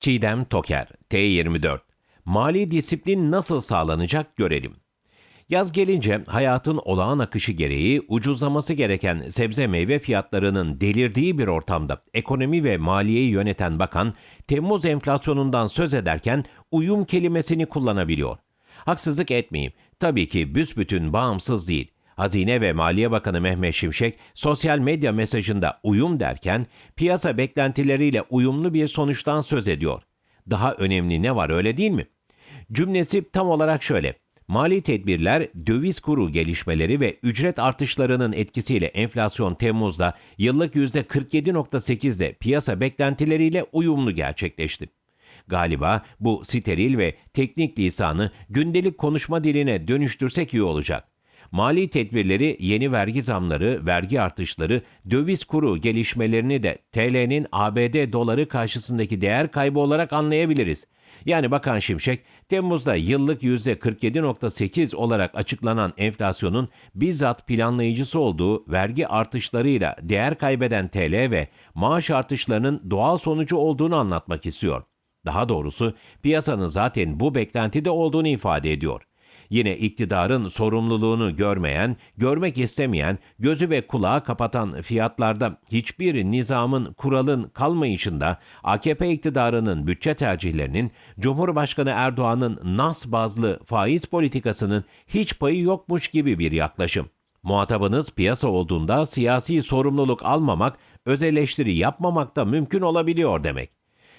Çiğdem Toker, T24. Mali disiplin nasıl sağlanacak görelim. Yaz gelince hayatın olağan akışı gereği ucuzlaması gereken sebze meyve fiyatlarının delirdiği bir ortamda ekonomi ve maliyeyi yöneten bakan Temmuz enflasyonundan söz ederken uyum kelimesini kullanabiliyor. Haksızlık etmeyeyim. Tabii ki büsbütün bağımsız değil. Hazine ve Maliye Bakanı Mehmet Şimşek sosyal medya mesajında uyum derken piyasa beklentileriyle uyumlu bir sonuçtan söz ediyor. Daha önemli ne var öyle değil mi? Cümlesi tam olarak şöyle. Mali tedbirler, döviz kuru gelişmeleri ve ücret artışlarının etkisiyle enflasyon Temmuz'da yıllık %47.8'de piyasa beklentileriyle uyumlu gerçekleşti. Galiba bu steril ve teknik lisanı gündelik konuşma diline dönüştürsek iyi olacak. Mali tedbirleri, yeni vergi zamları, vergi artışları, döviz kuru gelişmelerini de TL'nin ABD doları karşısındaki değer kaybı olarak anlayabiliriz. Yani Bakan Şimşek, Temmuz'da yıllık %47.8 olarak açıklanan enflasyonun bizzat planlayıcısı olduğu vergi artışlarıyla değer kaybeden TL ve maaş artışlarının doğal sonucu olduğunu anlatmak istiyor. Daha doğrusu piyasanın zaten bu beklentide olduğunu ifade ediyor. Yine iktidarın sorumluluğunu görmeyen, görmek istemeyen, gözü ve kulağı kapatan fiyatlarda hiçbir nizamın, kuralın kalmayışında AKP iktidarının bütçe tercihlerinin, Cumhurbaşkanı Erdoğan'ın nas bazlı faiz politikasının hiç payı yokmuş gibi bir yaklaşım. Muhatabınız piyasa olduğunda siyasi sorumluluk almamak, öz eleştiri yapmamak da mümkün olabiliyor demek.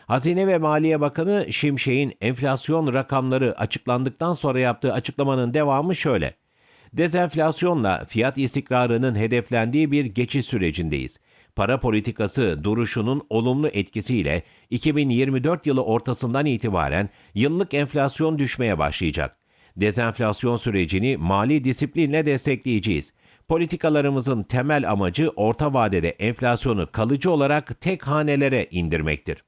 Hazine ve Maliye Bakanı Şimşek'in enflasyon rakamları açıklandıktan sonra yaptığı açıklamanın devamı şöyle. Dezenflasyonla fiyat istikrarının hedeflendiği bir geçiş sürecindeyiz. Para politikası duruşunun olumlu etkisiyle 2024 yılı ortasından itibaren yıllık enflasyon düşmeye başlayacak. Dezenflasyon sürecini mali disiplinle destekleyeceğiz. Politikalarımızın temel amacı orta vadede enflasyonu kalıcı olarak tek hanelere indirmektir.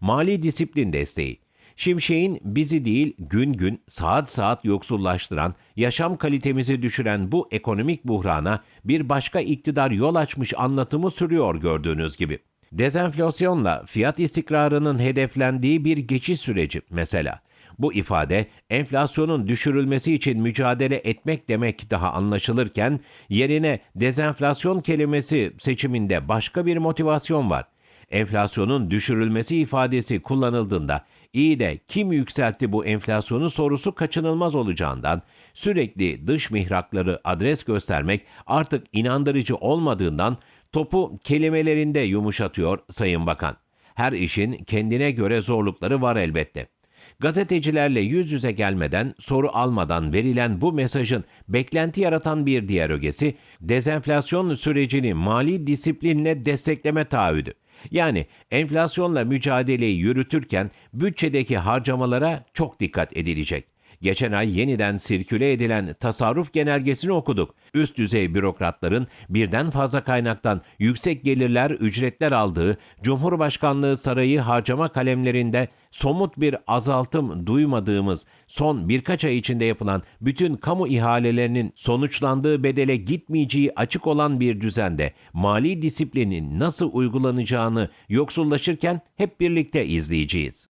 Mali disiplin desteği. Şimşek'in bizi değil gün gün saat saat yoksullaştıran, yaşam kalitemizi düşüren bu ekonomik buhrana bir başka iktidar yol açmış anlatımı sürüyor gördüğünüz gibi. Dezenflasyonla fiyat istikrarının hedeflendiği bir geçiş süreci mesela. Bu ifade enflasyonun düşürülmesi için mücadele etmek demek daha anlaşılırken yerine dezenflasyon kelimesi seçiminde başka bir motivasyon var enflasyonun düşürülmesi ifadesi kullanıldığında iyi de kim yükseltti bu enflasyonu sorusu kaçınılmaz olacağından sürekli dış mihrakları adres göstermek artık inandırıcı olmadığından topu kelimelerinde yumuşatıyor Sayın Bakan. Her işin kendine göre zorlukları var elbette. Gazetecilerle yüz yüze gelmeden, soru almadan verilen bu mesajın beklenti yaratan bir diğer ögesi, dezenflasyon sürecini mali disiplinle destekleme taahhüdü. Yani enflasyonla mücadeleyi yürütürken bütçedeki harcamalara çok dikkat edilecek. Geçen ay yeniden sirküle edilen tasarruf genelgesini okuduk. Üst düzey bürokratların birden fazla kaynaktan yüksek gelirler, ücretler aldığı Cumhurbaşkanlığı Sarayı harcama kalemlerinde somut bir azaltım duymadığımız son birkaç ay içinde yapılan bütün kamu ihalelerinin sonuçlandığı bedele gitmeyeceği açık olan bir düzende mali disiplinin nasıl uygulanacağını yoksullaşırken hep birlikte izleyeceğiz.